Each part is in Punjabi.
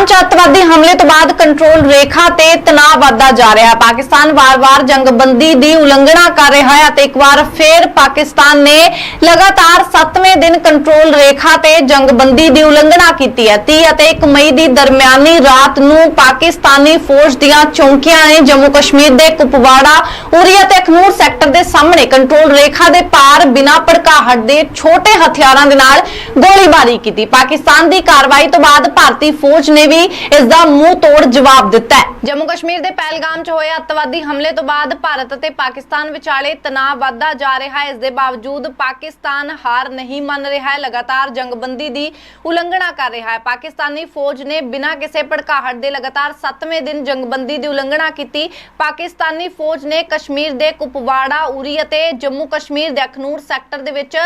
ਅੱਤਵਾਦੀ ਹਮਲੇ ਤੋਂ ਬਾਅਦ ਕੰਟਰੋਲ ਰੇਖਾ ਤੇ ਤਣਾਅ ਵਧਦਾ ਜਾ ਰਿਹਾ ਹੈ। ਪਾਕਿਸਤਾਨ ਵਾਰ-ਵਾਰ ਜੰਗਬੰਦੀ ਦੀ ਉਲੰਘਣਾ ਕਰ ਰਿਹਾ ਹੈ ਅਤੇ ਇੱਕ ਵਾਰ ਫੇਰ ਪਾਕਿਸਤਾਨ ਨੇ ਲਗਾਤਾਰ 7ਵੇਂ ਦਿਨ ਕੰਟਰੋਲ ਰੇਖਾ ਤੇ ਜੰਗਬੰਦੀ ਦੀ ਉਲੰਘਣਾ ਕੀਤੀ ਹੈ। 30 ਅਤੇ 1 ਮਈ ਦੀ ਦਰਮਿਆਨੀ ਰਾਤ ਨੂੰ ਪਾਕਿਸਤਾਨੀ ਫੌਜ ਦੀਆਂ ਚੌਂਕੀਆਂ ਨੇ ਜੰਮੂ ਕਸ਼ਮੀਰ ਦੇ ਕੁਪਵਾੜਾ, ਉਰੀ ਅਤੇ ਅਖਨੂਰ ਸੈਕਟਰ ਦੇ ਸਾਹਮਣੇ ਕੰਟਰੋਲ ਰੇਖਾ ਦੇ ਪਾਰ ਬਿਨਾਂ ਭੜਕਾਹਟ ਦੇ ਛੋਟੇ ਹਥਿਆਰਾਂ ਦੇ ਨਾਲ ਗੋਲੀਬਾਰੀ ਕੀਤੀ। ਪਾਕਿਸਤਾਨ ਦੀ ਕਾਰਵਾਈ ਤੋਂ ਬਾਅਦ ਭਾਰਤੀ ਫੌਜ ਨੇ ਵੀ ਇਸ ਦਾ ਮੂੰਹ ਤੋੜ ਜਵਾਬ ਦਿੱਤਾ ਹੈ। ਜੰਮੂ ਕਸ਼ਮੀਰ ਦੇ ਪਹਿਲਗਾਮ 'ਚ ਹੋਏ ਅੱਤਵਾਦੀ ਹਮਲੇ ਤੋਂ ਬਾਅਦ ਭਾਰਤ ਅਤੇ ਪਾਕਿਸਤਾਨ ਵਿਚਾਲੇ ਤਣਾਅ ਵਧਦਾ ਜਾ ਰਿਹਾ ਹੈ। ਇਸ ਦੇ ਬਾਵਜੂਦ ਪਾਕਿਸਤਾਨ ਹਾਰ ਨਹੀਂ ਮੰਨ ਰਿਹਾ ਹੈ। ਲਗਾਤਾਰ ਜੰਗਬੰਦੀ ਦੀ ਉਲੰਘਣਾ ਕਰ ਰਿਹਾ ਹੈ। ਪਾਕਿਸਤਾਨੀ ਫੌਜ ਨੇ ਬਿਨਾਂ ਕਿਸੇ ਭੜਕਾਹਟ ਦੇ ਲਗਾਤਾਰ 7ਵੇਂ ਦਿਨ ਜੰਗਬੰਦੀ ਦੀ ਉਲੰਘਣਾ ਕੀਤੀ। ਪਾਕਿਸਤਾਨੀ ਫੌਜ ਨੇ ਕਸ਼ਮੀਰ ਦੇ ਕੁਪਵਾੜਾ, ਉਰੀ ਅਤੇ ਜੰਮੂ ਕਸ਼ਮੀਰ ਦੇ ਅਖਨੂਰ ਸੈਕਟਰ ਦੇ ਵਿੱਚ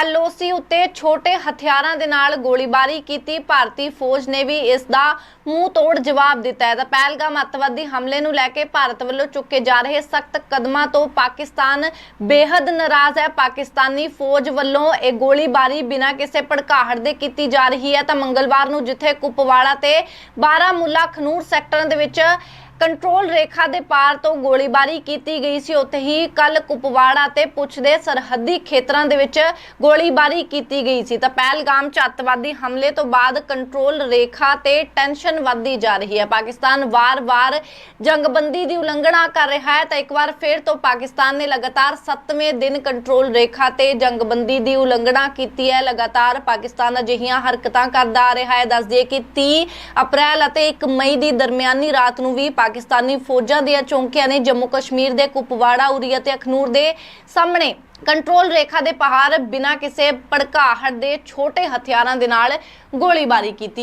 ਐਲਓਸੀ ਉੱਤੇ ਛੋਟੇ ਹਥਿਆਰਾਂ ਦੇ ਨਾਲ ਗੋਲੀਬਾਰੀ ਕੀਤੀ। ਭਾਰਤੀ ਫੌਜ ਨੇ ਵੀ ਇਸ ਦਾ ਮੂੰਹ ਤੋੜ ਜਵਾਬ ਦਿੱਤਾ ਹੈ। ਤਾਂ ਪਹਿਲਗਾਮ ਅੱਤਵਾਦੀ ਹਮਲੇ ਨੂੰ ਲੈ ਕੇ ਭਾਰਤ ਵੱਲੋਂ ਚੁੱਕੇ ਜਾ ਰਹੇ ਸਖਤ ਕਦਮਾਂ ਤੋਂ ਪਾਕਿਸਤਾਨ ਬੇहद ਨਾਰਾਜ਼ ਹੈ। ਪਾਕਿਸਤਾਨੀ ਫੌਜ ਵੱਲੋਂ ਇਹ ਗੋਲੀਬਾਰੀ ਬਿਨਾਂ ਕਿਸੇ ਭੜਕਾਹਟ ਦੇ ਕੀਤੀ ਜਾ ਰਹੀ ਹੈ। ਤਾਂ ਮੰਗਲਵਾਰ ਨੂੰ ਜਿੱਥੇ ਕੁਪਵਾੜਾ ਤੇ ਬਾਰਾਮੂਲਾ ਖਨੂਰ ਸੈਕਟਰਾਂ ਦੇ ਵਿੱਚ ਕੰਟਰੋਲ ਰੇਖਾ ਦੇ ਪਾਰ ਤੋਂ ਗੋਲੀਬਾਰੀ ਕੀਤੀ ਗਈ ਸੀ। ਉੱਥੇ ਹੀ ਕੱਲ ਕੁਪਵਾੜਾ ਤੇ ਪੁੱਛ ਦੇ ਸਰਹੱਦੀ ਖੇਤਰਾਂ ਦੇ ਵਿੱਚ ਗੋਲੀਬਾਰੀ ਕੀਤੀ ਗਈ ਸੀ। ਤਾਂ ਪਹਿਲਗਾਮ ਚ ਅੱਤਵਾਦੀ ਹਮਲੇ ਤੋਂ ਬਾਅਦ ਕੰਟਰੋਲ ਰੇਖਾ ਤੇ ਟੈਨਸ਼ਨ ਵੱਧਦੀ ਜਾ ਰਹੀ ਹੈ। ਪਾਕਿਸਤਾਨ ਵਾਰ-ਵਾਰ ਜੰਗਬੰਦੀ ਦੀ ਉਲੰਘਣਾ ਕਰ ਰਿਹਾ ਹੈ। ਤਾਂ ਇੱਕ ਵਾਰ ਫਿਰ ਤੋਂ ਪਾਕਿਸਤਾਨ ਨੇ ਲਗਾਤਾਰ 7ਵੇਂ ਦਿਨ ਕੰਟਰੋਲ ਰੇਖਾ ਤੇ ਜੰਗਬੰਦੀ ਦੀ ਉਲੰਘਣਾ ਕੀਤੀ ਹੈ। ਲਗਾਤਾਰ ਪਾਕਿਸਤਾਨ ਅਜਿਹੀਆਂ ਹਰਕਤਾਂ ਕਰਦਾ ਆ ਰਿਹਾ ਹੈ। ਦੱਸ ਦਈਏ ਕਿ 30 ਅਪ੍ਰੈਲ ਅਤੇ 1 ਮਈ ਦੀ ਦਰਮਿਆਨੀ ਰਾਤ ਨੂੰ ਵੀ ਪਾਕਿਸਤਾਨੀ ਫੌਜਾਂ ਦੀਆਂ ਚੌਂਕੀਆਂ ਨੇ ਜੰਮੂ ਕਸ਼ਮੀਰ ਦੇ ਕੁਪਵਾੜਾ ਉਰੀ ਅਤੇ ਅਖਨੂਰ ਦੇ ਸਾਹਮਣੇ ਕੰਟਰੋਲ ਰੇਖਾ ਦੇ ਪਹਾੜ ਬਿਨਾਂ ਕਿਸੇ ਭੜਕਾਹਟ ਦੇ ਛੋਟੇ ਹਥਿਆਰਾਂ ਦੇ ਨਾਲ ਗੋਲੀਬਾਰੀ ਕੀਤੀ।